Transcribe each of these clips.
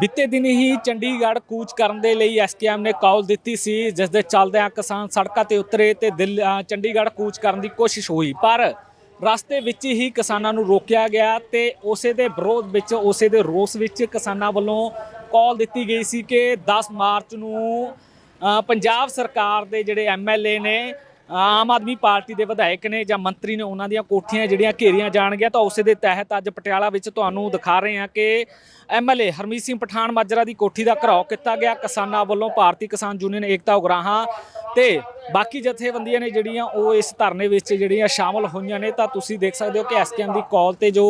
ਬਿੱਤੇ ਦਿਨ ਹੀ ਚੰਡੀਗੜ੍ਹ ਕੂਚ ਕਰਨ ਦੇ ਲਈ ਐਸਕੇਐਮ ਨੇ ਕਾਲ ਦਿੱਤੀ ਸੀ ਜਿਸ ਦੇ ਚੱਲਦਿਆਂ ਕਿਸਾਨ ਸੜਕਾਂ ਤੇ ਉਤਰੇ ਤੇ ਚੰਡੀਗੜ੍ਹ ਕੂਚ ਕਰਨ ਦੀ ਕੋਸ਼ਿਸ਼ ਹੋਈ। ਪਰ ਰਸਤੇ ਵਿੱਚ ਹੀ ਕਿਸਾਨਾਂ ਨੂੰ ਰੋਕਿਆ ਗਿਆ ਤੇ ਉਸੇ ਦੇ ਵਿਰੋਧ ਵਿੱਚ, ਉਸੇ ਦੇ ਰੋਸ ਵਿੱਚ ਕਿਸਾਨਾਂ ਵੱਲੋਂ ਕਾਲ ਦਿੱਤੀ ਗਈ ਸੀ ਕਿ 10 ਮਾਰਚ ਨੂੰ ਪੰਜਾਬ ਸਰਕਾਰ ਦੇ ਜਿਹੜੇ ਐਮਐਲਏ ਨੇ ਆਮ ਆਦਮੀ ਪਾਰਟੀ ਦੇ ਵਿਧਾਇਕ ਨੇ ਜਾਂ ਮੰਤਰੀ ਨੇ ਉਹਨਾਂ ਦੀਆਂ ਕੋਠੀਆਂ ਜਿਹੜੀਆਂ ਘੇਰੀਆਂ ਜਾਣਗੀਆਂ ਤਾਂ ਉਸੇ ਦੇ ਤਹਿਤ ਅੱਜ ਪਟਿਆਲਾ ਵਿੱਚ ਤੁਹਾਨੂੰ ਦਿਖਾ ਰਹੇ ਹਾਂ ਕਿ ਐਮਐਲਏ ਹਰਮੀਤ ਸਿੰਘ ਪਠਾਨ ਮਾਜਰਾ ਦੀ ਕੋਠੀ ਦਾ ਘਰਾਓ ਕੀਤਾ ਗਿਆ। ਕਿਸਾਨਾਂ ਵੱਲੋਂ ਭਾਰਤੀ ਕਿਸਾਨ ਯੂਨੀਅਨ ਏਕਤਾ ਉਗਰਾਹਾਂ ਤੇ ਬਾਕੀ ਜਥੇਬੰਦੀਆਂ ਨੇ ਜਿਹੜੀਆਂ ਉਹ ਇਸ ਧਰਨੇ ਵਿੱਚ ਜਿਹੜੀਆਂ ਸ਼ਾਮਲ ਹੋਈਆਂ ਨੇ ਤਾਂ ਤੁਸੀਂ ਦੇਖ ਸਕਦੇ ਹੋ ਕਿ ਐਸਕੇਐਮ ਦੀ ਕਾਲ ਤੇ ਜੋ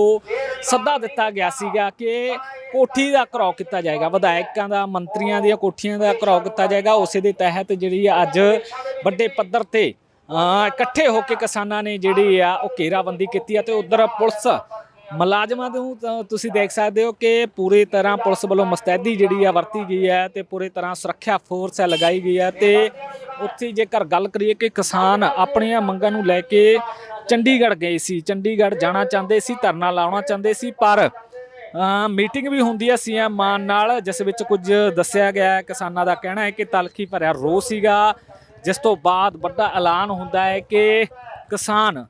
ਸੱਦਾ ਦਿੱਤਾ ਗਿਆ ਸੀਗਾ ਕਿ ਕੋਠੀ ਦਾ ਘਰਾਓ ਕੀਤਾ ਜਾਏਗਾ, ਵਿਧਾਇਕਾਂ ਦਾ, ਮੰਤਰੀਆਂ ਦੀਆਂ ਕੋਠੀਆਂ ਦਾ ਘਰਾਓ ਕੀਤਾ ਜਾਏਗਾ। ਉਸੇ ਦੇ ਤਹਿਤ ਜਿਹੜੀ ਅੱਜ ਵੱਡੇ ਪੱਧਰ ਤੇ ਇਕੱਠੇ ਹੋ ਕੇ ਕਿਸਾਨਾਂ ਨੇ ਜਿਹੜੀ ਆ, ਉਹ ਘੇਰਾਬੰਦੀ ਕੀਤੀ ਆ ਤੇ ਉਧਰ ਪੁਲਿਸ ਮੁਲਾਜ਼ਮਾਂ ਨੂੰ ਤੁਸੀਂ ਦੇਖ ਸਕਦੇ ਹੋ ਕਿ ਪੂਰੀ ਤਰ੍ਹਾਂ ਪੁਲਿਸ ਵੱਲੋਂ ਮਸਤੈਦੀ ਜਿਹੜੀ ਆ ਵਰਤੀ ਗਈ ਹੈ ਤੇ ਪੂਰੀ ਤਰ੍ਹਾਂ ਸੁਰੱਖਿਆ ਫੋਰਸ ਹੈ ਲਗਾਈ ਗਈ ਹੈ ਤੇ ਉੱਥੇ ਜੇਕਰ ਗੱਲ ਕਰੀਏ ਕਿ ਕਿਸਾਨ ਆਪਣੀਆਂ ਮੰਗਾਂ ਨੂੰ ਲੈ ਕੇ ਚੰਡੀਗੜ੍ਹ ਗਏ ਸੀ, ਚੰਡੀਗੜ੍ਹ ਜਾਣਾ ਚਾਹੁੰਦੇ ਸੀ, ਧਰਨਾ ਲਾਉਣਾ ਚਾਹੁੰਦੇ ਸੀ, ਪਰ ਮੀਟਿੰਗ ਵੀ ਹੁੰਦੀ ਹੈ ਸੀਐਮ ਮਾਨ ਨਾਲ, ਜਿਸ ਵਿੱਚ ਕੁਝ ਦੱਸਿਆ ਗਿਆ ਹੈ, ਕਿਸਾਨਾਂ ਦਾ ਕਹਿਣਾ ਹੈ ਕਿ ਤਲਖੀ ਭਰਿਆ ਰੋਸ ਸੀਗਾ। ਜਿਸ ਤੋਂ ਬਾਅਦ ਵੱਡਾ ਐਲਾਨ ਹੁੰਦਾ ਹੈ ਕਿ ਕਿਸਾਨ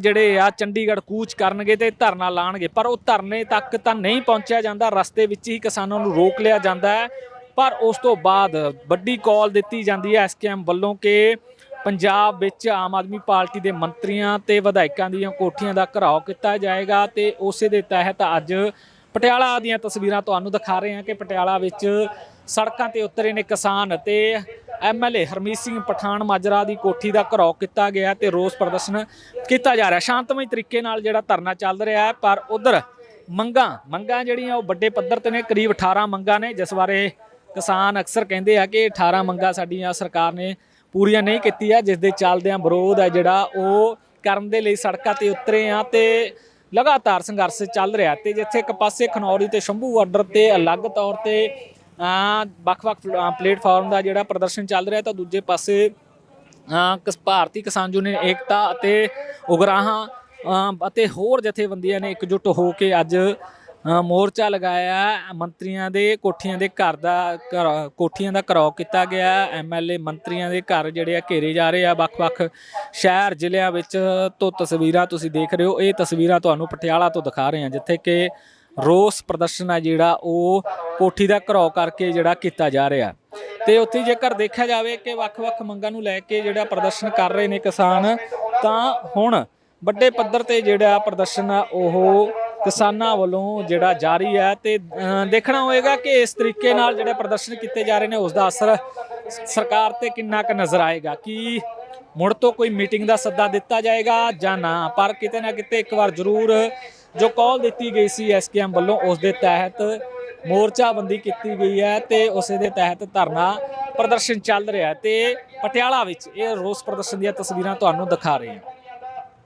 ਜਿਹੜੇ ਆ ਚੰਡੀਗੜ੍ਹ ਕੂਚ ਕਰਨਗੇ ਤੇ ਧਰਨਾ ਲਾਣਗੇ। ਪਰ ਉਹ ਧਰਨੇ ਤੱਕ ਤਾਂ ਨਹੀਂ ਪਹੁੰਚਿਆ ਜਾਂਦਾ, ਰਸਤੇ ਵਿੱਚ ਹੀ ਕਿਸਾਨਾਂ ਨੂੰ ਰੋਕ ਲਿਆ ਜਾਂਦਾ ਹੈ। ਪਰ ਉਸ ਤੋਂ ਬਾਅਦ ਵੱਡੀ ਕਾਲ ਦਿੱਤੀ ਜਾਂਦੀ ਹੈ ਐਸਕੇਐਮ ਵੱਲੋਂ ਕਿ ਪੰਜਾਬ ਵਿੱਚ ਆਮ ਆਦਮੀ ਪਾਰਟੀ ਦੇ ਮੰਤਰੀਆਂ ਤੇ ਵਿਧਾਇਕਾਂ ਦੀਆਂ ਕੋਠੀਆਂ ਦਾ ਘਰਾਓ ਕੀਤਾ ਜਾਏਗਾ ਤੇ ਉਸੇ ਦੇ ਤਹਿਤ ਅੱਜ ਪਟਿਆਲਾ ਦੀਆਂ ਤਸਵੀਰਾਂ ਤੁਹਾਨੂੰ ਦਿਖਾ ਰਹੇ ਹਾਂ ਕਿ ਪਟਿਆਲਾ ਵਿੱਚ ਸੜਕਾਂ ਤੇ ਉਤਰੇ ਨੇ ਕਿਸਾਨ ਤੇ ਐਮਐਲਏ ਹਰਮੀਤ ਸਿੰਘ ਪਠਾਨ ਮਾਜਰਾ ਦੀ ਕੋਠੀ ਦਾ ਘਰਾਓ ਕੀਤਾ ਗਿਆ ਤੇ ਰੋਸ ਪ੍ਰਦਰਸ਼ਨ ਕੀਤਾ ਜਾ ਰਿਹਾ। ਸ਼ਾਂਤਮਈ ਤਰੀਕੇ ਨਾਲ ਜਿਹੜਾ ਧਰਨਾ ਚੱਲ ਰਿਹਾ ਹੈ, ਪਰ ਉਧਰ ਮੰਗਾਂ ਮੰਗਾਂ ਜਿਹੜੀਆਂ ਉਹ ਵੱਡੇ ਪੱਧਰ ਤੇ ਨੇ, ਕਰੀਬ 18 ਮੰਗਾਂ ਨੇ, ਜਿਸ ਬਾਰੇ ਕਿਸਾਨ ਅਕਸਰ ਕਹਿੰਦੇ ਆ ਕਿ 18 ਮੰਗਾਂ ਸਾਡੀਆਂ ਸਰਕਾਰ ਨੇ ਪੂਰੀਆਂ ਨਹੀਂ ਕੀਤੀਆਂ, ਜਿਸ ਦੇ ਚੱਲਦਿਆਂ ਵਿਰੋਧ ਹੈ ਜਿਹੜਾ, ਉਹ ਕਰਨ ਦੇ ਲਈ ਸੜਕਾਂ ਤੇ ਉਤਰੇ ਆ ਤੇ ਲਗਾਤਾਰ ਸੰਘਰਸ਼ ਚੱਲ ਰਿਹਾ ਤੇ ਜਿੱਥੇ ਇੱਕ ਪਾਸੇ ਖਨੌਰੀ ਤੇ ਸ਼ੰਭੂ ਬਾਰਡਰ ਤੇ ਅਲੱਗ ਤੌਰ ਤੇ ਵੱਖ-ਵੱਖ ਪਲੇਟਫਾਰਮ ਦਾ ਜਿਹੜਾ ਪ੍ਰਦਰਸ਼ਨ ਚੱਲ ਰਿਹਾ ਤਾਂ ਦੂਜੇ ਪਾਸੇ ਅਹ, ਕਿਸ ਭਾਰਤੀ ਕਿਸਾਨ ਯੂਨੀਅਨ ਏਕਤਾ ਅਤੇ ਉਗਰਾਹਾਂ ਅਤੇ ਹੋਰ ਜਥੇਬੰਦੀਆਂ ਨੇ ਇਕਜੁੱਟ ਹੋ ਕੇ ਅੱਜ ਮੋਰਚਾ ਲਗਾਇਆ ਮੰਤਰੀਆਂ ਦੇ ਕੋਠੀਆਂ ਦੇ ਘਰ ਦਾ ਘਰ- ਕੋਠੀਆਂ ਦਾ ਘਰਾਓ ਕੀਤਾ ਗਿਆ ਐਮਐਲਏ ਮੰਤਰੀਆਂ ਦੇ ਘਰ ਜਿਹੜੇ ਆ ਘੇਰੇ ਜਾ ਰਹੇ ਆ। ਵੱਖ-ਵੱਖ ਸ਼ਹਿਰ ਜ਼ਿਲ੍ਹਿਆਂ ਵਿੱਚ ਤੋਂ ਤਸਵੀਰਾਂ ਤੁਸੀਂ ਦੇਖ ਰਹੇ ਹੋ। ਇਹ ਤਸਵੀਰਾਂ ਤੁਹਾਨੂੰ ਪਟਿਆਲਾ ਤੋਂ ਦਿਖਾ ਰਹੇ ਹਾਂ ਜਿੱਥੇ ਕਿ ਰੋਸ ਪ੍ਰਦਰਸ਼ਨ ਹੈ ਜਿਹੜਾ ਉਹ ਕੋਠੀ ਦਾ ਘਰਾਓ ਕਰਕੇ ਜਿਹੜਾ ਕੀਤਾ ਜਾ ਰਿਹਾ। ਤੇ ਉੱਥੇ ਜੇਕਰ ਦੇਖਿਆ ਜਾਵੇ ਕਿ ਵੱਖ-ਵੱਖ ਮੰਗਾਂ ਨੂੰ ਲੈ ਕੇ ਜਿਹੜਾ ਪ੍ਰਦਰਸ਼ਨ ਕਰ ਰਹੇ ਨੇ ਕਿਸਾਨ, ਤਾਂ ਹੁਣ ਵੱਡੇ ਪੱਧਰ ਤੇ ਜਿਹੜਾ ਪ੍ਰਦਰਸ਼ਨ ਆ, ਉਹ ਕਿਸਾਨਾਂ ਵੱਲੋਂ ਜਿਹੜਾ ਜਾਰੀ ਹੈ ਤੇ ਦੇਖਣਾ ਹੋਏਗਾ ਕਿ ਇਸ ਤਰੀਕੇ ਨਾਲ ਜਿਹੜੇ ਪ੍ਰਦਰਸ਼ਨ ਕੀਤੇ ਜਾ ਰਹੇ ਨੇ ਉਸ ਦਾ ਅਸਰ ਸਰਕਾਰ ਤੇ ਕਿੰਨਾ ਕੁ ਨਜ਼ਰ ਆਏਗਾ? ਕਿ ਮੁੜ ਤੋਂ ਕੋਈ ਮੀਟਿੰਗ ਦਾ ਸੱਦਾ ਦਿੱਤਾ ਜਾਏਗਾ ਜਾਂ ਨਾ? ਪਰ ਕਿਤੇ ਨਾ ਕਿਤੇ ਇੱਕ ਵਾਰ ਜ਼ਰੂਰ ਜੋ ਕਾਲ ਦਿੱਤੀ ਗਈ ਸੀ ਐਸਕੇਐਮ ਵੱਲੋਂ, ਉਸ ਦੇ ਤਹਿਤ ਮੋਰਚਾਬੰਦੀ ਕੀਤੀ ਗਈ ਹੈ ਤੇ ਉਸੇ ਦੇ ਤਹਿਤ ਧਰਨਾ ਪ੍ਰਦਰਸ਼ਨ ਚੱਲ ਰਿਹਾ ਹੈ ਤੇ ਪਟਿਆਲਾ ਵਿੱਚ ਇਹ ਰੋਸ ਪ੍ਰਦਰਸ਼ਨ ਦੀਆਂ ਤਸਵੀਰਾਂ ਤੁਹਾਨੂੰ ਦਿਖਾ ਰਹੇ ਹਾਂ।